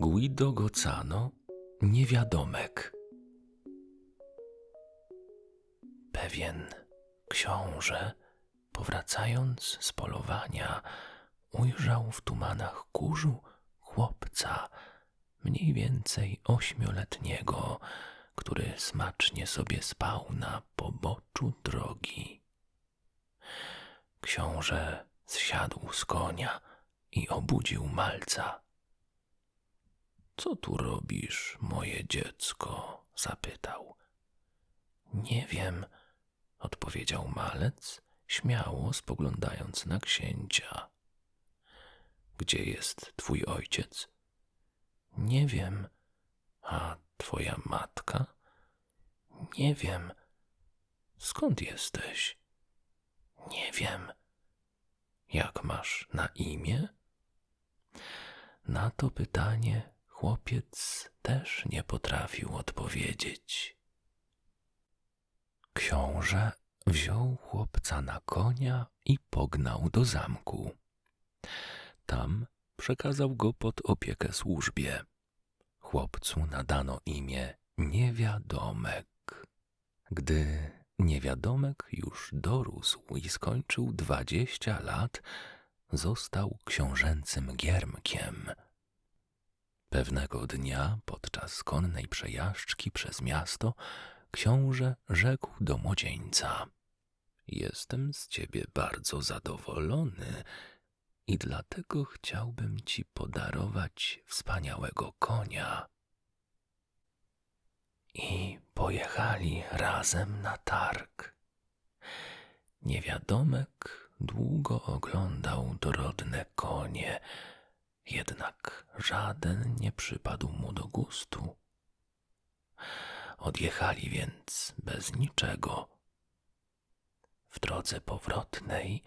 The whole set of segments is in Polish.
Guido Gocano, niewiadomek. Pewien książę, powracając z polowania, ujrzał w tumanach kurzu chłopca, mniej więcej ośmioletniego, który smacznie sobie spał na poboczu drogi. Książę zsiadł z konia i obudził malca. Co tu robisz, moje dziecko? zapytał. Nie wiem, odpowiedział malec, śmiało spoglądając na księcia. Gdzie jest twój ojciec? Nie wiem. A twoja matka? Nie wiem. Skąd jesteś? Nie wiem. Jak masz na imię? Na to pytanie chłopiec też nie potrafił odpowiedzieć. Książę wziął chłopca na konia i pognał do zamku. Tam przekazał go pod opiekę służbie. Chłopcu nadano imię Niewiadomek. Gdy Niewiadomek już dorósł i skończył dwadzieścia lat, został książęcym giermkiem. Pewnego dnia podczas konnej przejażdżki przez miasto książę rzekł do młodzieńca: Jestem z ciebie bardzo zadowolony i dlatego chciałbym ci podarować wspaniałego konia. I pojechali razem na targ. Niewiadomek długo oglądał dorodne konie, jednak żaden nie przypadł mu do gustu. Odjechali więc bez niczego. W drodze powrotnej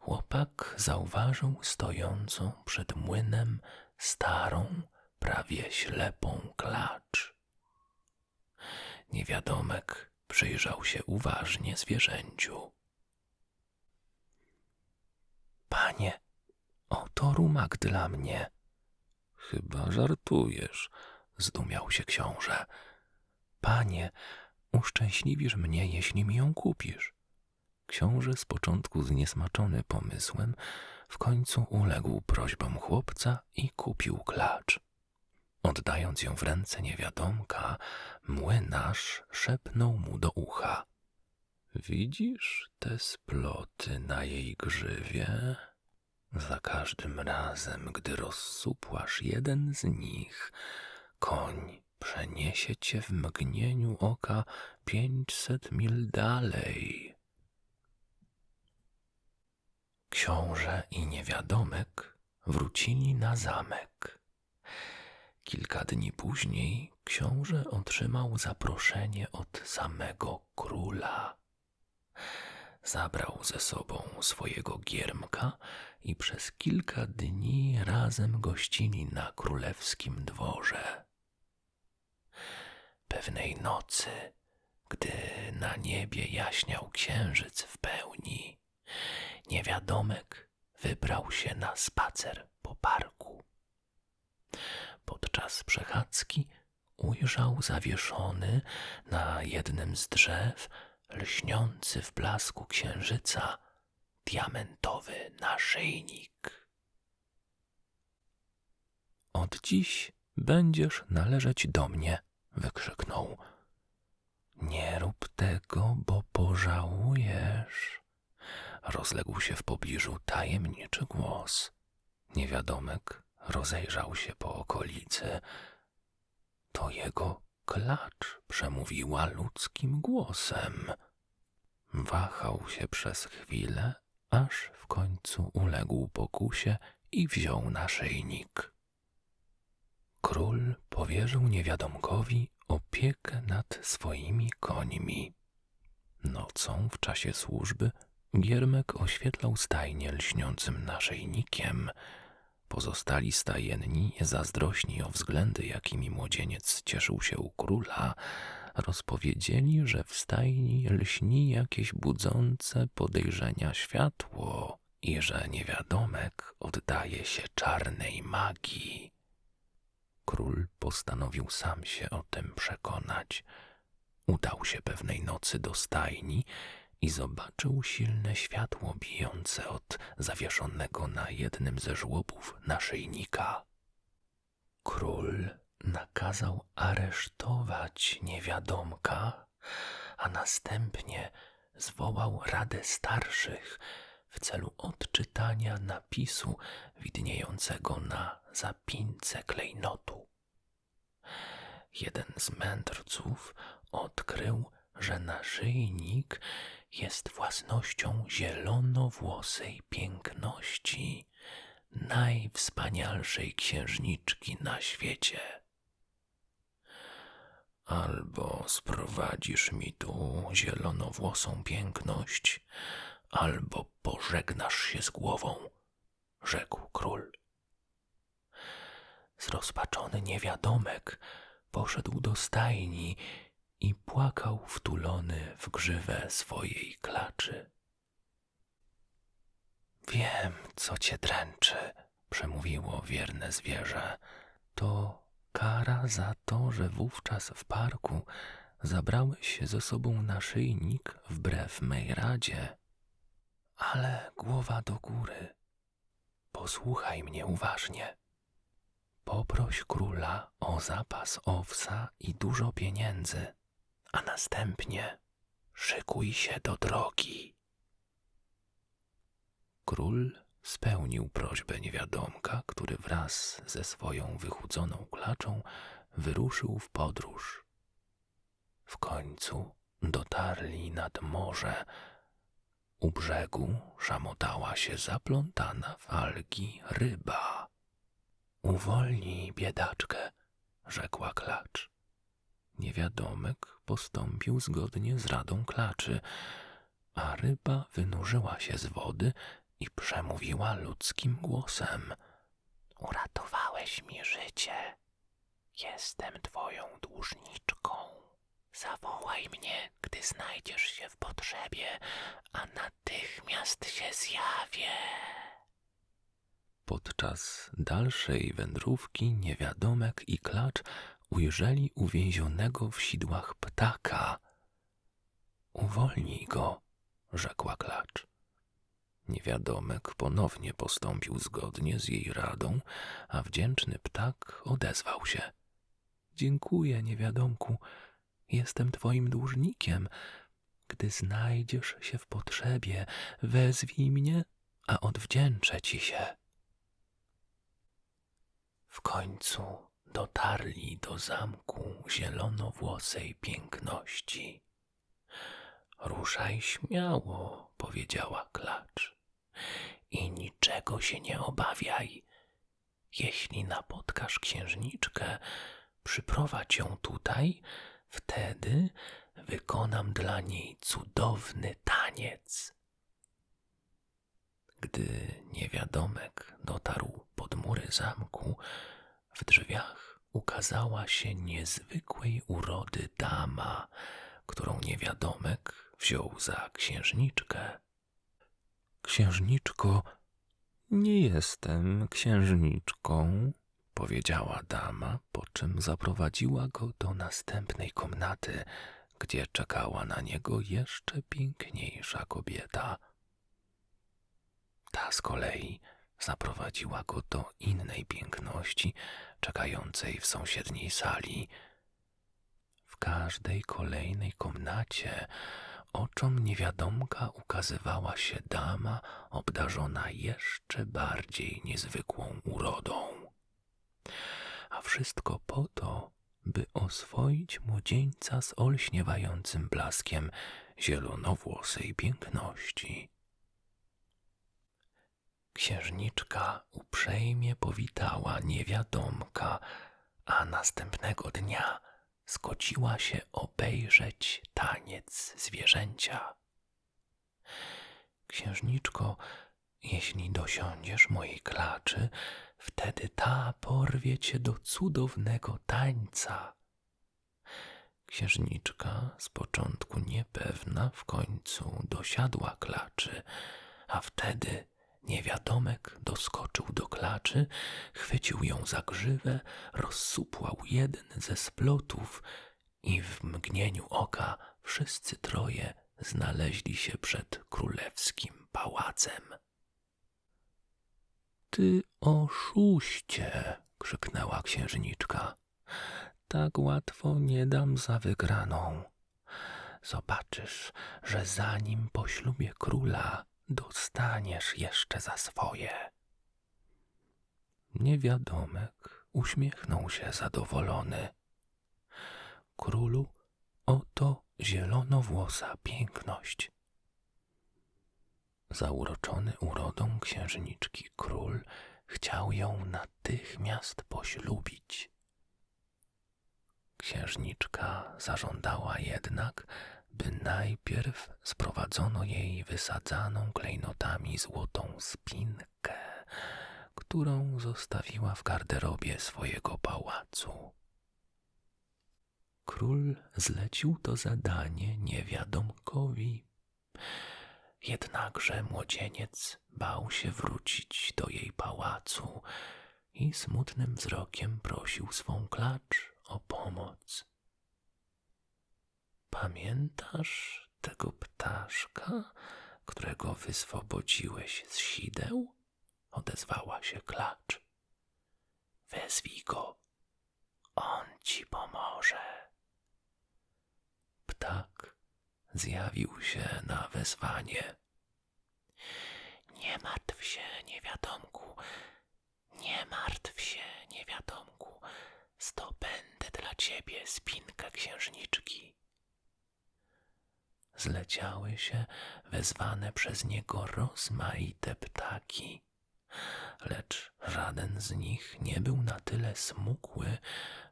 chłopak zauważył stojącą przed młynem starą, prawie ślepą klacz. Niewiadomek przyjrzał się uważnie zwierzęciu. Panie, oto rumak dla mnie. Chyba żartujesz, zdumiał się książę. Panie, uszczęśliwisz mnie, jeśli mi ją kupisz. Książę z początku zniesmaczony pomysłem, w końcu uległ prośbom chłopca i kupił klacz. Oddając ją w ręce niewiadomka, młynarz szepnął mu do ucha. Widzisz te sploty na jej grzywie? Za każdym razem, gdy rozsupłasz jeden z nich, koń przeniesie cię w mgnieniu oka pięćset mil dalej. Książę i niewiadomek wrócili na zamek. Kilka dni później książę otrzymał zaproszenie od samego króla. Zabrał ze sobą swojego giermka i przez kilka dni razem gościli na królewskim dworze. Pewnej nocy, gdy na niebie jaśniał księżyc w pełni, niewiadomek wybrał się na spacer po parku. Podczas przechadzki ujrzał zawieszony na jednym z drzew, lśniący w blasku księżyca, diamentowy naszyjnik. Od dziś będziesz należeć do mnie, wykrzyknął. Nie rób tego, bo pożałujesz. Rozległ się w pobliżu tajemniczy głos. Niewiadomek rozejrzał się po okolicy. To jego klacz przemówiła ludzkim głosem. Wahał się przez chwilę, aż w końcu uległ pokusie i wziął naszyjnik. Król powierzył niewiadomkowi opiekę nad swoimi końmi. Nocą w czasie służby Giermek oświetlał stajnię lśniącym naszyjnikiem. Pozostali stajenni, zazdrośni o względy, jakimi młodzieniec cieszył się u króla, rozpowiedzieli, że w stajni lśni jakieś budzące podejrzenia światło i że niewiadomek oddaje się czarnej magii. Król postanowił sam się o tym przekonać. Udał się pewnej nocy do stajni i zobaczył silne światło bijące od zawieszonego na jednym ze żłobów naszyjnika. Król nakazał aresztować niewiadomka, a następnie zwołał Radę Starszych w celu odczytania napisu widniejącego na zapince klejnotu. Jeden z mędrców odkrył, że naszyjnik jest własnością zielonowłosej piękności, najwspanialszej księżniczki na świecie. Albo sprowadzisz mi tu zielonowłosą piękność, albo pożegnasz się z głową, rzekł król. Zrozpaczony niewiadomek poszedł do stajni i płakał wtulony w grzywę swojej klaczy. Wiem, co cię dręczy, przemówiło wierne zwierzę. To kara za to, że wówczas w parku zabrałeś ze sobą naszyjnik wbrew mej radzie. Ale głowa do góry. Posłuchaj mnie uważnie. Poproś króla o zapas owsa i dużo pieniędzy, a następnie szykuj się do drogi. Król spełnił prośbę niewiadomka, który wraz ze swoją wychudzoną klaczą wyruszył w podróż. W końcu dotarli nad morze. U brzegu szamotała się zaplątana w algi ryba. Uwolnij biedaczkę, rzekła klacz. Niewiadomek postąpił zgodnie z radą klaczy, a ryba wynurzyła się z wody i przemówiła ludzkim głosem. Uratowałeś mi życie. Jestem twoją dłużniczką. Zawołaj mnie, gdy znajdziesz się w potrzebie, a natychmiast się zjawię. Podczas dalszej wędrówki niewiadomek i klacz ujrzeli uwięzionego w sidłach ptaka. Uwolnij go, rzekła klacz. Niewiadomek ponownie postąpił zgodnie z jej radą, a wdzięczny ptak odezwał się. Dziękuję, niewiadomku, jestem twoim dłużnikiem. Gdy znajdziesz się w potrzebie, wezwij mnie, a odwdzięczę ci się. W końcu dotarli do zamku zielonowłosej piękności. Ruszaj śmiało, powiedziała klacz, i niczego się nie obawiaj. Jeśli napotkasz księżniczkę, przyprowadź ją tutaj, wtedy wykonam dla niej cudowny taniec. Gdy niewiadomek dotarł pod mury zamku, w drzwiach ukazała się niezwykłej urody dama, którą niewiadomek wziął za księżniczkę. Księżniczko, nie jestem księżniczką, powiedziała dama, po czym zaprowadziła go do następnej komnaty, gdzie czekała na niego jeszcze piękniejsza kobieta. Ta z kolei zaprowadziła go do innej piękności, czekającej w sąsiedniej sali. W każdej kolejnej komnacie oczom niewiadomka ukazywała się dama obdarzona jeszcze bardziej niezwykłą urodą. A wszystko po to, by oswoić młodzieńca z olśniewającym blaskiem zielonowłosej piękności. Księżniczka uprzejmie powitała niewiadomka, a następnego dnia zgodziła się obejrzeć taniec zwierzęcia. Księżniczko, jeśli dosiądziesz mojej klaczy, wtedy ta porwie cię do cudownego tańca. Księżniczka, z początku niepewna, w końcu dosiadła klaczy, a wtedy niewiadomek doskoczył do klaczy, chwycił ją za grzywę, rozsupłał jeden ze splotów i w mgnieniu oka wszyscy troje znaleźli się przed królewskim pałacem. Ty oszuście! krzyknęła księżniczka. Tak łatwo nie dam za wygraną. Zobaczysz, że zanim poślubię króla, dostaniesz jeszcze za swoje. Niewiadomek uśmiechnął się zadowolony. Królu, oto zielonowłosa piękność. Zauroczony urodą księżniczki król chciał ją natychmiast poślubić. Księżniczka zażądała jednak, by najpierw sprowadzono jej wysadzaną klejnotami złotą spinkę, którą zostawiła w garderobie swojego pałacu. Król zlecił to zadanie niewiadomkowi. Jednakże młodzieniec bał się wrócić do jej pałacu i smutnym wzrokiem prosił swą klacz o pomoc. Pamiętasz tego ptaszka, którego wyswobodziłeś z sideł? Odezwała się klacz. Wezwij go, on ci pomoże. Ptak zjawił się na wezwanie. Nie martw się, niewiadomku, nie martw się, niewiadomku, zdobędę dla ciebie spinkę księżniczki. Zleciały się wezwane przez niego rozmaite ptaki, lecz żaden z nich nie był na tyle smukły,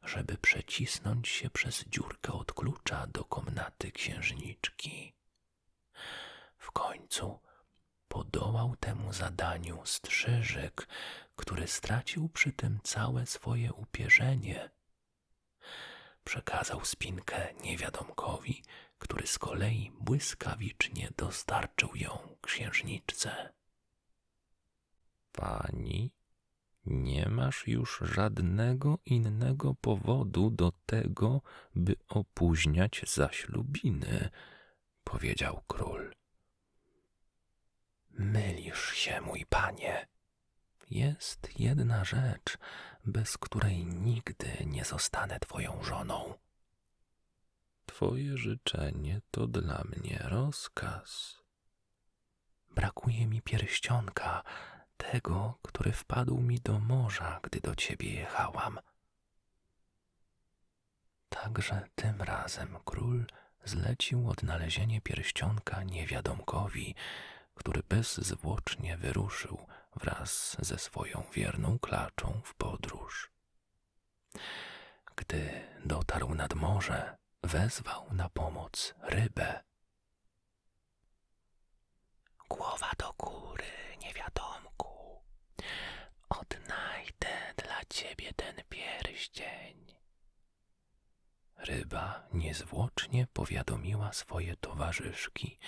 żeby przecisnąć się przez dziurkę od klucza do komnaty księżniczki. W końcu podołał temu zadaniu strzyżyk, który stracił przy tym całe swoje upierzenie. Przekazał spinkę niewiadomkowi, który z kolei błyskawicznie dostarczył ją księżniczce. Pani, nie masz już żadnego innego powodu do tego, by opóźniać zaślubiny, powiedział król. Mylisz się, mój panie. Jest jedna rzecz, bez której nigdy nie zostanę twoją żoną. Twoje życzenie to dla mnie rozkaz. Brakuje mi pierścionka, tego, który wpadł mi do morza, gdy do ciebie jechałam. Także tym razem król zlecił odnalezienie pierścionka niewiadomkowi, który bezzwłocznie wyruszył wraz ze swoją wierną klaczą w podróż. Gdy dotarł nad morze, wezwał na pomoc rybę. Głowa do góry, niewiadomku. Odnajdę dla ciebie ten pierścień. Ryba niezwłocznie powiadomiła swoje towarzyszki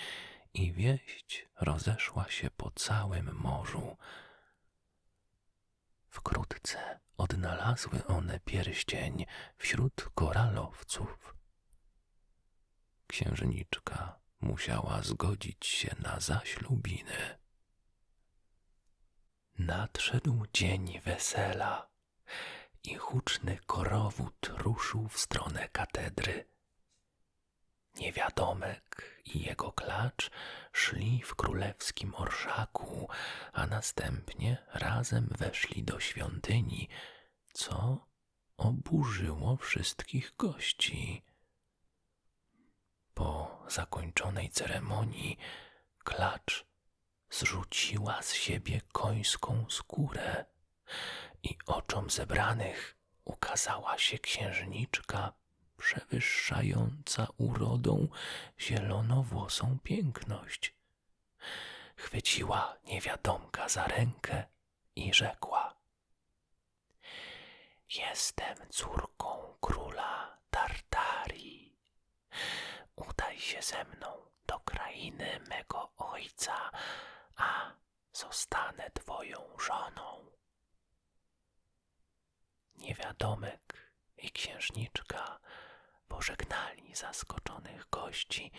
i wieść rozeszła się po całym morzu. Wkrótce odnalazły one pierścień wśród koralowców. Księżniczka musiała zgodzić się na zaślubiny. Nadszedł dzień wesela i huczny korowód ruszył w stronę katedry. Niewiadomek i jego klacz szli w królewskim orszaku, a następnie razem weszli do świątyni, co oburzyło wszystkich gości. Po zakończonej ceremonii klacz zrzuciła z siebie końską skórę i oczom zebranych ukazała się księżniczka przewyższająca urodą zielonowłosą piękność. Chwyciła niewiadomka za rękę i rzekła: Jestem córką króla się ze mną do krainy mego ojca, a zostanę twoją żoną. Niewiadomek i księżniczka pożegnali zaskoczonych gości,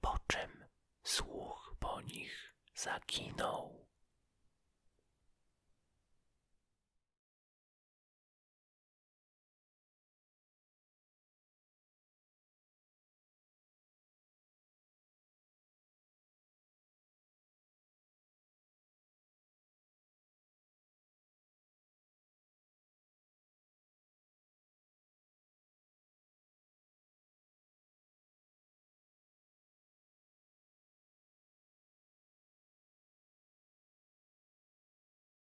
po czym słuch po nich zaginął.